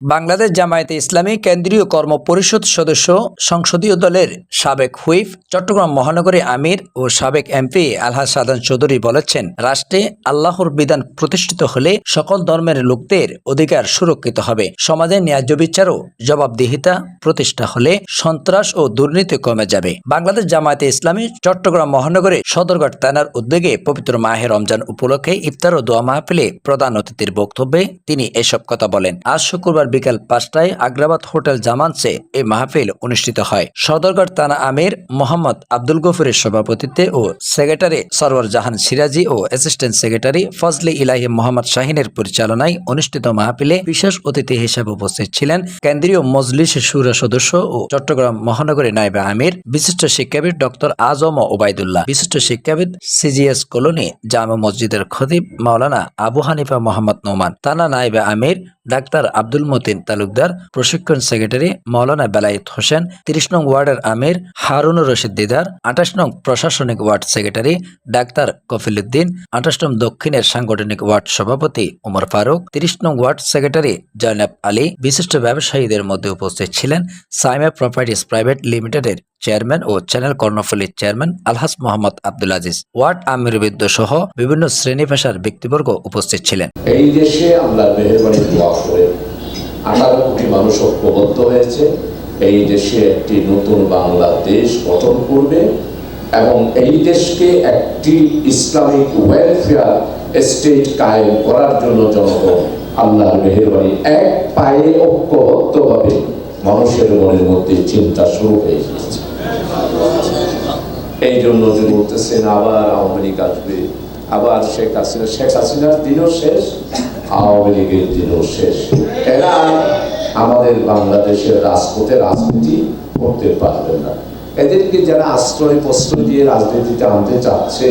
বাংলাদেশ জামায়াতে ইসলামী কেন্দ্রীয় কর্ম পরিষদ সদস্য সংসদীয় দলের সাবেক হুইপ চট্টগ্রাম মহানগরী আমির ও সাবেক এমপি আলহাজ সাদান চৌধুরী বলেছেন, রাষ্ট্রে আল্লাহর বিধান প্রতিষ্ঠিত হলে সকল ধর্মের লোকদের অধিকার সুরক্ষিত হবে। সমাজে ন্যায্য বিচার ও জবাবদিহিতা প্রতিষ্ঠা হলে সন্ত্রাস ও দুর্নীতি কমে যাবে। বাংলাদেশ জামায়াতে ইসলামী চট্টগ্রাম মহানগরে সদরঘাট থানার উদ্যোগে পবিত্র মাহে রমজান উপলক্ষে ইফতার ও দোয়া মাহফিলে প্রধান অতিথির বক্তব্যে তিনি এসব কথা বলেন। আজ শুক্রবার বিকাল পাঁচটায় আগ্রাবাদ হোটেল জামানসে এই মাহফিল অনুষ্ঠিত হয়। সদরঘাট থানা আমির মোহাম্মদ আব্দুল গফুরের সভাপতিত্বে ও সেক্রেটারি সরওয়ার জাহান সিরাজি ও অ্যাসিস্ট্যান্ট সেক্রেটারি ফজলি ইলাহি মোহাম্মদ শাহিনের পরিচালনায় অনুষ্ঠিত মাহফিলে বিশেষ অতিথি হিসেবে উপস্থিত ছিলেন কেন্দ্রীয় মজলিস সুরা সদস্য ও চট্টগ্রাম মহানগরী নাইবে আমির, বিশিষ্ট শিক্ষাবিদ ডক্টর আজম ওবায়দুল্লাহ বিশিষ্ট শিক্ষাবিদ সিজিএস কলোনি জামা মসজিদের খতিব মাওলানা আবু হানিফা মোহাম্মদ নোমান তানা নাইবে আমির ডাক্তার আব্দুল মতিন তালুকদার, প্রশিক্ষণ সেক্রেটারি মাওলানা বেলায়েত হোসেন, তিরিশ নং ওয়ার্ডের আমির হারুনুর রশিদ দিদার, আঠাশ নং প্রশাসনিক ওয়ার্ড সেক্রেটারি ডাক্তার কফিলুদ্দিন আঠাশ নং দক্ষিণের সাংগঠনিক ওয়ার্ড সভাপতি উমর ফারুক, তিরিশ নং ওয়ার্ড সেক্রেটারি জয়নাব আলী, বিশিষ্ট ব্যবসায়ীদের মধ্যে উপস্থিত ছিলেন সাইমা প্রপার্টিস প্রাইভেট লিমিটেডের চেয়ারম্যান ও চ্যানেল কর্ণফুলির চেয়ারম্যান আলহাস মোহাম্মদ আব্দুল আজিজ, ওয়ার্ড আমির বিদ্য সহ বিভিন্ন শ্রেণি পেশার ব্যক্তিবর্গ উপস্থিত ছিলেন। এই দেশে আল্লাহ মেহরবানি দোয়া করে আঠারো কোটি মানুষ ঐক্যবদ্ধ হয়েছে। এই দেশে একটি নতুন বাংলাদেশ গঠন করবে এবং এই দেশকে একটি ইসলামিক ওয়েলফেয়ার স্টেট কায়েম করার জন্য জনগণ আল্লাহর মেহরবানি এক পায়ে ঐক্যবদ্ধভাবে মানুষের মনের মধ্যে চিন্তা শুরু হয়ে গিয়েছে। এই জন্য যদি বলতেছেন, আবার আওয়ামী লীগ আসবে। আবার শেখ হাসিনা, শেখ হাসিনার দিনও শেষ, আওয়ামী লীগের দিনও শেষ। এরা আমাদের বাংলাদেশের রাজপথে রাজনীতি করতে পারবে না। এদেরকে যারা আশ্রয় প্রশ্রয় দিয়ে রাজনীতিতে আনতে চাচ্ছে,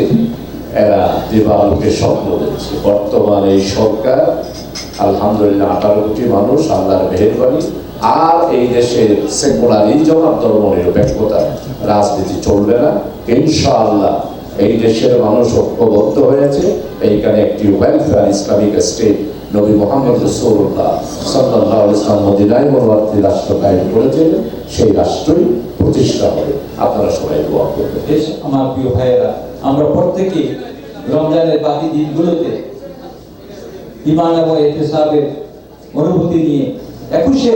এরা দেবালুকে স্বপ্ন দেখছে। বর্তমান এই সরকার, আলহামদুলিল্লাহ আঠারো কোটি মানুষ আল্লাহর মেহরবানি আর এই দেশে সেকুলারিজম আর ধর্ম নিরপেক্ষতা রাজনীতি চলবে না। ইনশাআল্লাহ এই দেশের মানুষ ঐক্যবদ্ধ হয়েছে। এইখানে একটি ওয়েলফেয়ার ইসলামিক স্টেট নবী মোহাম্মদ রসুল্লাহ সাল্লাহ ইসলাম মদিনায় মনোয়ার্থী রাষ্ট্র কায়েম করেছিলেন সেই রাষ্ট্রই প্রতিষ্ঠা হবে। আপনারা সবাই দোয়া করবেন। আমার প্রিয় ভাইয়েরা, আমরা প্রত্যেকে রমজানের বাকি দিনগুলোতে ইমান এবং এহতেসাবের অনুভূতি নিয়ে একুশে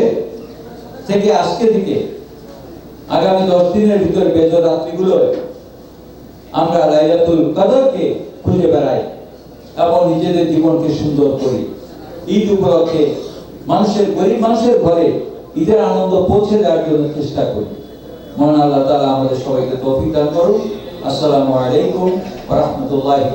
থেকে আজকে দিকে? আগামী দশ দিনের ভিতরে বেজর রাত্রিগুলোয় আমরা লাইলাতুল কদরকে খুঁজে বেড়াই এবং নিজেদের জীবনকে সুন্দর করি। ঈদ উপলক্ষে মানুষের, গরিব মানুষের ঘরে ঈদের আনন্দ পৌঁছে দেওয়ার জন্য চেষ্টা করি। মহান আল্লাহ তাআলা আমাদের সবাইকে তৌফিক দান করুন। আসসালামু আলাইকুম রাহমাতুল্লাহি